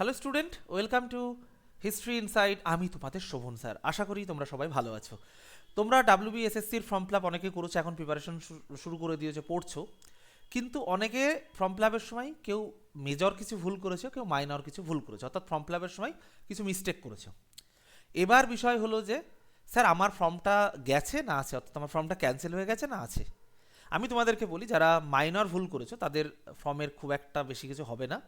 Hello student welcome to history inside আমি তোমাদের Sovan sir. আশা করি তোমরা সবাই ভালো আছো। তোমরা ডাব্লিউবিএসএসসির ফর্ম ফিল আপ অনেকে করেছ, এখন প্রিপারেশন শুরু করে দিয়েছ, পড়ছো। কিন্তু অনেকে ফর্ম ফিল আপের সময় কেউ মেজর কিছু ভুল করেছ, কেউ মাইনর কিছু ভুল করেছ। অর্থাৎ ফর্ম ফিল আপের সময় কিছু মিস্টেক করেছ। এবার বিষয় হলো যে, স্যার, আমার ফর্মটা গেছে না আছে? অর্থাৎ আমার ফর্মটা ক্যান্সেল হয়ে গেছে না আছে? আমি তোমাদেরকে বলি, যারা মাইনর ভুল করেছ, তাদের ফর্মের খুব একটা বেশি কিছু হবে না।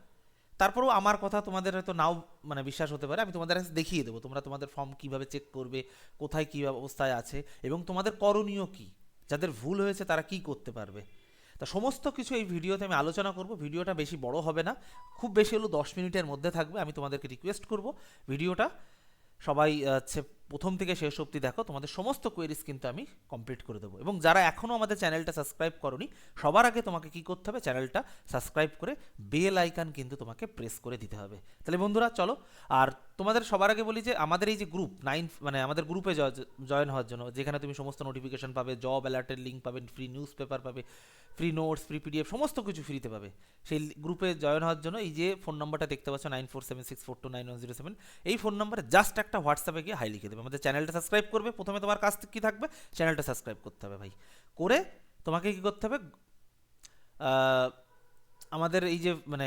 তারপরেও আমার কথা তোমাদের হয়তো নাও মানে বিশ্বাস হতে পারে, আমি তোমাদের কাছে দেখিয়ে দেবো তোমরা তোমাদের ফর্ম কীভাবে চেক করবে, কোথায় কী অবস্থায় আছে এবং তোমাদের করণীয় কী, যাদের ভুল হয়েছে তারা কি করতে পারবে। তা সমস্ত কিছু এই ভিডিওতে আমি আলোচনা করব, ভিডিওটা বেশি বড় হবে না, খুব বেশি হলো দশ মিনিটের মধ্যে থাকবে, আমি তোমাদেরকে রিকোয়েস্ট করব, ভিডিওটা সবাই হচ্ছে প্রথম থেকে শেষ অবধি দেখো, তোমাদের সমস্ত কোয়েরিজ কিন্তু আমি কমপ্লিট করে দেবো। এবং যারা এখনও আমাদের চ্যানেলটা সাবস্ক্রাইব করনি, সবার আগে তোমাকে কি করতে হবে? চ্যানেলটা সাবস্ক্রাইব করে বেল আইকান কিন্তু তোমাকে প্রেস করে দিতে হবে। তাহলে বন্ধুরা, চলো, আর তোমাদের সবার আগে বলি যে আমাদের এই যে গ্রুপ নাইন মানে আমাদের গ্রুপে জয়েন হওয়ার জন্য, যেখানে তুমি সমস্ত নোটিফিকেশন পাবে জব অ্যালার্টের লিঙ্ক পাবে ফ্রি নিউজ পেপার পাবে ফ্রি নোটস ফ্রি পিডিএফ সমস্ত কিছু ফ্রিতে পাবে। সেই গ্রুপে জয়েন হওয়ার জন্য এই যে ফোন নাম্বারটা দেখতে পাচ্ছ nine four seven six four two nine one zero seven এই ফোন নাম্বারে জাস্ট একটা হোয়াটসঅ্যাপে গিয়ে হাই লিখে দেবে। আমাদের চ্যানেলটা সাবস্ক্রাইব করবে, প্রথমে তোমার থেকে কী থাকবে? চ্যানেলটা সাবস্ক্রাইব করতে হবে ভাই। করে তোমাকে কী করতে হবে? আমাদের এই যে মানে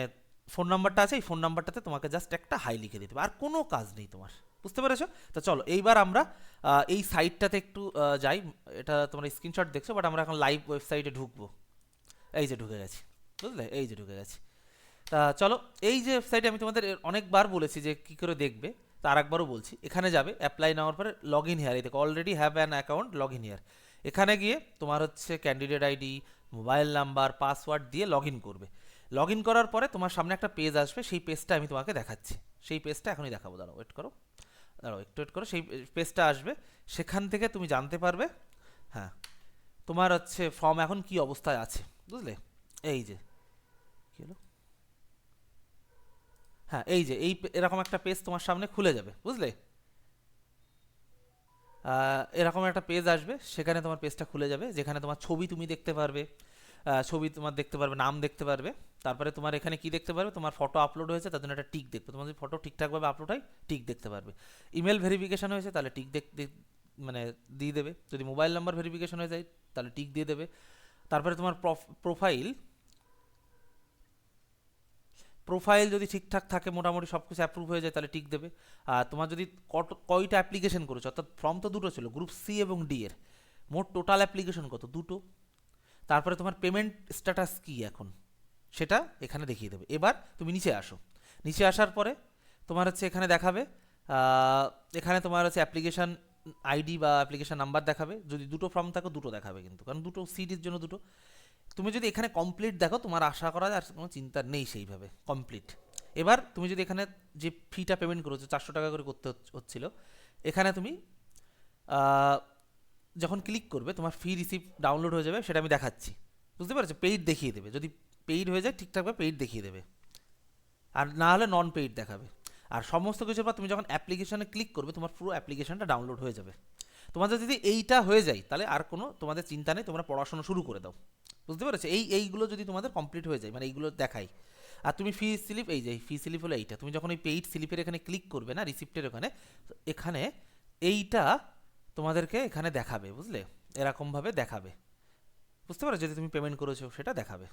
ফোন নাম্বারটা আছে, এই ফোন নাম্বারটাতে তোমাকে জাস্ট একটা হাই লিখে দিতে হবে। আর কোনো কাজ নেই তোমার। বুঝতে পেরেছ? তো চলো, এইবার আমরা এই সাইটটাতে একটু যাই। এটা তোমরা স্ক্রিনশট দেখছ বাট আমরা এখন লাইভ ওয়েবসাইটে ঢুকবো। এই যে ঢুকে গেছি। বুঝলে? এই যে ঢুকে গেছি। তা চলো, এই যে ওয়েবসাইটে আমি তোমাদের অনেকবার বলেছি যে কী করে দেখবে। তার একবারও বলছি, এখানে যাবে অ্যাপ্লাই নেওয়ার পরে লগ ইন হেয়ার এই already have an account log in here এখানে গিয়ে তোমার হচ্ছে candidate ID mobile number password দিয়ে লগ ইন করবে। লগ ইন করার পরে তোমার সামনে একটা পেজ আসবে, সেই পেজটা আমি তোমাকে দেখাচ্ছি। সেই পেজটা এখনই দেখাবো, দাঁড়াও ওয়েট করো। দাঁড়াও, একটু ওয়েট করো, সেই পেজটা আসবে, সেখান থেকে তুমি জানতে পারবে হ্যাঁ তোমার হচ্ছে ফর্ম এখন কি অবস্থায় আছে, বুঝলে? এই যে, কি হলো? হ্যাঁ এই যে, এই এরকম একটা পেজ তোমার সামনে খুলে যাবে, বুঝলে? এরকম একটা পেজ আসবে, সেখানে তোমার পেজটা খুলে যাবে, যেখানে তোমার ছবি তুমি দেখতে পারবে ছবি তোমার দেখতে পারবে, নাম দেখতে পারবে, তারপরে তোমার এখানে কি দেখতে পারবে? তোমার ফটো আপলোড হয়েছে, তার জন্য একটা টিক দেখবে, তোমার যদি ফটো ঠিকঠাকভাবে আপলোড হয় টিক দেখতে পারবে। ইমেল ভেরিফিকেশন হয়েছে, তাহলে টিক দেখ- মানে দিয়ে দেবে। যদি মোবাইল নাম্বার ভেরিফিকেশন হয়ে যায়, তাহলে টিক দিয়ে দেবে। তারপরে তোমার প্রোফাইল প্রোফাইল যদি ঠিকঠাক থাকে, মোটামুটি সব কিছু অ্যাপ্রুভ হয়ে যায়, তাহলে টিক দেবে। আর তোমার যদি কত- কয়টা অ্যাপ্লিকেশন করেছ, অর্থাৎ ফর্ম তো দুটো ছিল গ্রুপ সি এবং ডি এর, মোট টোটাল অ্যাপ্লিকেশন কত? দুটো। তারপরে তোমার পেমেন্ট স্ট্যাটাস কি এখন? সেটা এখানে দেখিয়ে দেবে। এবার তুমি নিচে আসো। নিচে আসার পরে তোমার হচ্ছে এখানে দেখাবে এখানে তোমার হচ্ছে অ্যাপ্লিকেশন আইডি বা অ্যাপ্লিকেশন নাম্বার দেখাবে। যদি দুটো ফর্ম থাকো, দুটো দেখাবে কিন্তু। কারণ দুটো সিডির জন্য দুটো। তুমি যদি এখানে কমপ্লিট দেখো, তোমার আশা করা যায়, আর কোনো চিন্তা নেই সেইভাবে কমপ্লিট এবার তুমি যদি এখানে যে ফিটা পেমেন্ট করেছ, চারশো টাকা করে করতে হচ্ছ- হচ্ছিল, এখানে তুমি যখন ক্লিক করবে, তোমার ফি রিসিপ্ট ডাউনলোড হয়ে যাবে, সেটা আমি দেখাচ্ছি। বুঝতে পারছ? পেইড দেখিয়ে দেবে। যদি পেইড হয়ে যায়, ঠিকঠাকভাবে পেইড দেখিয়ে দেবে। আর না হলে নন পেইড দেখাবে। আর সমস্ত কিছুর পর তুমি যখন অ্যাপ্লিকেশনে ক্লিক করবে, তোমার পুরো অ্যাপ্লিকেশনটা ডাউনলোড হয়ে যাবে। তোমাদের যদি এইটা হয়ে যায়, তাহলে আর কোনো তোমাদের চিন্তা নেই, তোমরা পড়াশোনা শুরু করে দাও। বুঝতে পেরেছ? এই, এইগুলো যদি তোমাদের কমপ্লিট হয়ে যায় মানে এইগুলো দেখাই। আর তুমি ফি স্লিপ এই যে ফি স্লিপ হলো এইটা। তুমি যখন ওই পেইড স্লিপের এখানে ক্লিক করবে না রিসিপ্টের ওখানে এখানে এইটা তোমাদেরকে এখানে দেখাবে, বুঝলে? এরকমভাবে দেখাবে। বুঝতে পারো যদি তুমি পেমেন্ট করেছ, সেটা দেখাবে।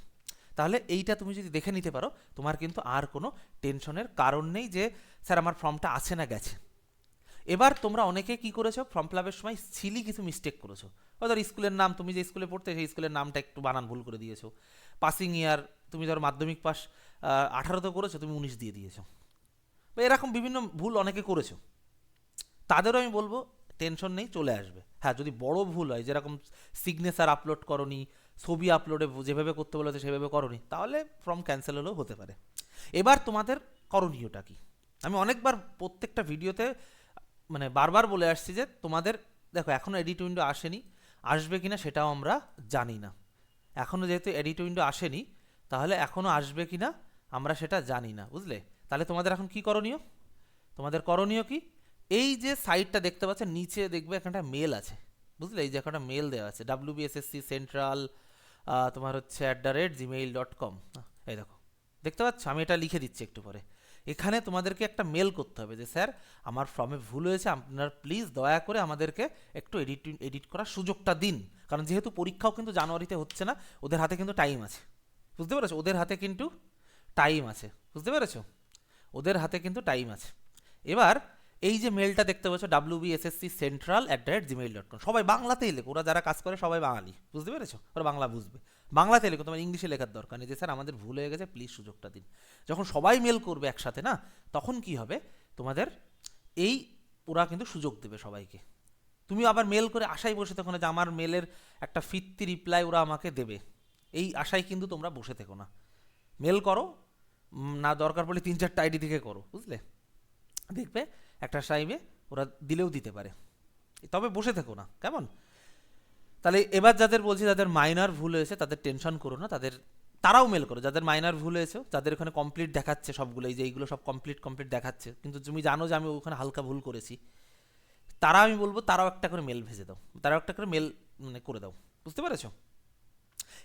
তাহলে এইটা তুমি যদি দেখে নিতে পারো, তোমার কিন্তু আর কোনো টেনশনের কারণ নেই যে, স্যার, আমার ফর্মটা আছে না, গেছে। এবার তোমরা অনেকে কি করেছ? ফর্ম ফিলাপের সময় সিলি কিছু মিস্টেক করেছ। ধর স্কুলের নাম, তুমি যে স্কুলে পড়তে, সেই স্কুলের নামটা একটু বানান ভুল করে দিয়েছ। পাসিং ইয়ার তুমি ধর মাধ্যমিক পাস আঠারোতে করেছ, তুমি উনিশ দিয়ে দিয়েছ। বা এরকম বিভিন্ন ভুল অনেকে করেছ। তাদেরও আমি বলব টেনশন নেই, চলে আসবে। হ্যাঁ যদি বড় ভুল হয়, যেরকম সিগনেচার আপলোড করনি, ছবি আপলোডে যেভাবে করতে বলেছে, সেভাবে করনি, তাহলে ফর্ম ক্যান্সেল হলেও হতে পারে। এবার তোমাদের করণীয়টা কি? আমি অনেকবার প্রত্যেকটা ভিডিওতে মানে বারবার বলে আসছি যে তোমাদের, দেখো এখনও এডিট উইন্ডো আসেনি, আসবে কিনা সেটাও আমরা জানি না। এখনও যেহেতু এডিট উইন্ডো আসেনি, তাহলে এখনও আসবে কি না আমরা সেটা জানি না, বুঝলে? তাহলে তোমাদের এখন কি করণীয়? তোমাদের করণীয় কি? এই যে সাইটটা দেখতে পাচ্ছ, নিচে দেখবে এখানটা মেল আছে, বুঝলে? এই যে একটা মেল দেওয়া আছে ডাব্লিউ বিএসএসসি সেন্ট্রাল তোমার হচ্ছে at the rate Gmail dot com এই দেখো, দেখতে পাচ্ছ? আমি এটা লিখে দিচ্ছি একটু পরে। এখানে তোমাদেরকে একটা মেল করতে হবে যে, স্যার, আমার ফর্মে ভুল হয়েছে, আপনার প্লিজ দয়া করে আমাদেরকে একটু এডিট এডিট করার সুযোগটা দিন। কারণ যেহেতু পরীক্ষাও কিন্তু জানুয়ারিতে হচ্ছে না, ওদের হাতে কিন্তু টাইম আছে। বুঝতে পেরেছ? ওদের হাতে কিন্তু টাইম আছে। বুঝতে পেরেছ? ওদের হাতে কিন্তু টাইম আছে। এবার এই যে মেলটা দেখতে পাচ্ছ W BSSC central at the rate Gmail dot com সবাই বাংলাতেই লেখো, ওরা যারা কাজ করে সবাই বাঙালি, বুঝতে পেরেছ? ওরা বাংলা বুঝবে। বাংলাতে লেখো, তোমার ইংলিশে লেখার দরকার নেই। যে স্যার আমাদের ভুল হয়ে গেছে প্লিজ সুযোগটা দিন। যখন সবাই মেল করবে একসাথে, না, তখন কি হবে? তোমাদের এই, ওরা কিন্তু সুযোগ দেবে সবাইকে। তুমি আবার মেল করে আশায় বসে থেকো না যে আমার মেলের একটা ফিরতি রিপ্লাই ওরা আমাকে দেবে। এই আশায় কিন্তু তোমরা বসে থেকো না। মেল করো না দরকার পড়লে তিন চারটা আইডি থেকে করো, বুঝলে? দেখবে একটা টাইমে ওরা দিলেও দিতে পারে। তবে বসে থেকো না, কেমন? তাহলে এবার যাদের বলছি যাদের মাইনার ভুল হয়েছে, তাদের টেনশন করো না, তাদের, তারাও মেল করো। যাদের মাইনার ভুল হয়েছে, যাদের ওখানে কমপ্লিট দেখাচ্ছে সবগুলো এই যে এইগুলো সব কমপ্লিট কমপ্লিট দেখাচ্ছে। কিন্তু তুমি জানো যে আমি ওখানে হালকা ভুল করেছি। তারা আমি বলব, তারাও একটা করে মেল ভেজে দাও। তারাও একটা করে মেল মানে করে দাও। বুঝতে পেরেছ?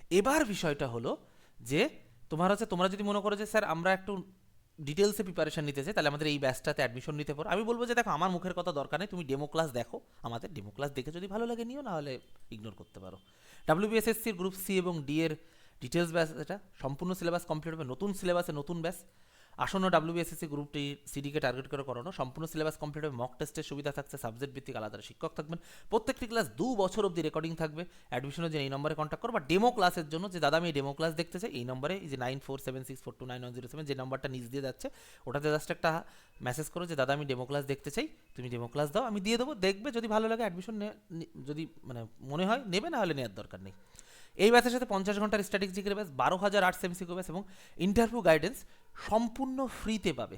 এবার বিষয়টা হলো যে, তোমার হচ্ছে, তোমরা যদি মনে করো যে, স্যার, আমরা একটু ডিটেলসে প্রিপারেশন নিতে চাই, তাহলে আমাদের এই ব্যাচটাতে অ্যাডমিশন নিতে পারো। আমি বলব যে দেখো, আমার মুখের কথা দরকার নেই, তুমি ডেমো ক্লাস দেখো। আমাদের ডেমো ক্লাস দেখে যদি ভালো লাগে, নিও না হলে ইগনোর করতে পারো। ডাব্লিউবিএসএসসির গ্রুপ সি এবং ডি এর ডিটেলস ব্যাচ এটা সম্পূর্ণ সিলেবাস কমপ্লিট হবে, নতুন সিলেবাসে নতুন ব্যাচ আসন্ন ডাব্লিউবিএসএসসি গ্রুপটি সিডিকে টার্গেট করে করানো। সম্পূর্ণ সিলেবাস কমপ্লিট হবে মক টেস্টের সুবিধা থাকছে সাবজেক্ট ভিত্তিক আলাদা শিক্ষক থাকবেন। প্রত্যেকটি ক্লাস দু বছর অবধি রেকর্ডিং থাকবে। অ্যাডমিশনের জন্য এই নম্বরে কন্ট্যাক্ট করো বা ডেমো ক্লাসের জন্য যে দাদা আমি ডেমো ক্লাস দেখতে চাই, এই নম্বরে এই যে nine four seven six four two nine one zero seven যে নাম্বারটা নিচ দিয়ে যাচ্ছে, ওটাতে জাস্ট একটা মেসেজ করো যে, দাদা, আমি ডেমো ক্লাস দেখতে চাই, তুমি ডেমো ক্লাস দাও, আমি দিয়ে দেবো। দেখবে, যদি ভালো লাগে অ্যাডমিশন যদি মানে মনে হয়, নেবে, না হলে নেওয়ার দরকার নেই। এই ব্যাচের সাথে পঞ্চাশ ঘণ্টার স্ট্যাটিক জিকের ব্যাচ বারো হাজার আর্টস এমসিকিউ ব্যাচ এবং ইন্টারভিউ গাইডেন্স সম্পূর্ণ ফ্রিতে পাবে।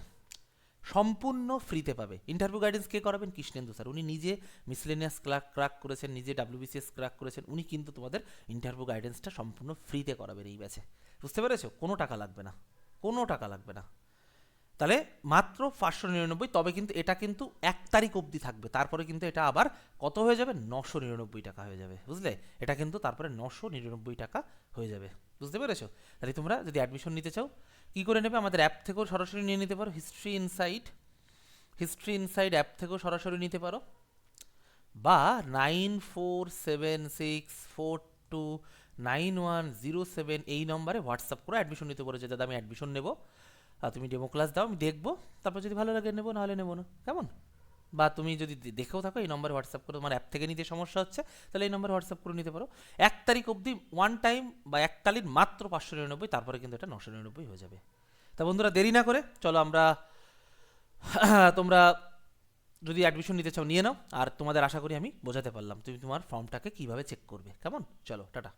সম্পূর্ণ ফ্রিতে পাবে। ইন্টারভিউ গাইডেন্স কে করাবেন? কৃষ্ণেন্দু স্যার। উনি নিজে মিসলেনিয়াস ক্লার্ক ক্রাক করেছেন, নিজে ডাব্লিউবিসিএস ক্রাক করেছেন। উনি কিন্তু তোমাদের ইন্টারভিউ গাইডেন্সটা সম্পূর্ণ ফ্রিতে করাবেন এই ব্যাচে বুঝতে পেরেছ? কোনো টাকা লাগবে না। কোনো টাকা লাগবে না। তাহলে মাত্র পাঁচশো নিরানব্বই, তবে কিন্তু এটা কিন্তু এক তারিখ অবধি থাকবে। তারপরে কিন্তু এটা আবার কত হয়ে যাবে? নশো নিরানব্বই টাকা হয়ে যাবে, বুঝলে? এটা কিন্তু তারপরে নশো নিরানব্বই টাকা হয়ে যাবে, বুঝতে পেরেছ? তাহলে তোমরা যদি অ্যাডমিশন নিতে চাও, কী করে নেবে? আমাদের অ্যাপ থেকেও সরাসরি নিয়ে নিতে পারো history insight history inside app থেকেও সরাসরি নিতে পারো, বা nine four seven six four two nine one zero seven এই নম্বরে হোয়াটসঅ্যাপ করে অ্যাডমিশন নিতে পারো যে দাদা আমি অ্যাডমিশন নেব। তুমি ডেমো ক্লাস দাও, আমি দেখব। তারপর যদি ভালো লাগে নেব, নাহলে নেব না। কেমন? বা তুমি যদি দেখেও থাকো, এই নম্বরে হোয়াটসঅ্যাপ করে, তোমার অ্যাপ থেকে নিতে সমস্যা হচ্ছে, তাহলে এই নম্বরে হোয়াটসঅ্যাপ করে নিতে পারো। এক তারিখ অবধি ওয়ান টাইম বা এককালীন মাত্র পাঁচশো নিরানব্বই, তারপরে কিন্তু এটা নশো নিরানব্বই হয়ে যাবে। তা বন্ধুরা, দেরি না করে, চলো আমরা, তোমরা যদি অ্যাডমিশন নিতে চাও, নিয়ে নাও। আর তোমাদের আশা করি আমি বোঝাতে পারলাম, তুমি তোমার ফর্মটাকে কীভাবে চেক করবে। কেমন? চলো, টাটা।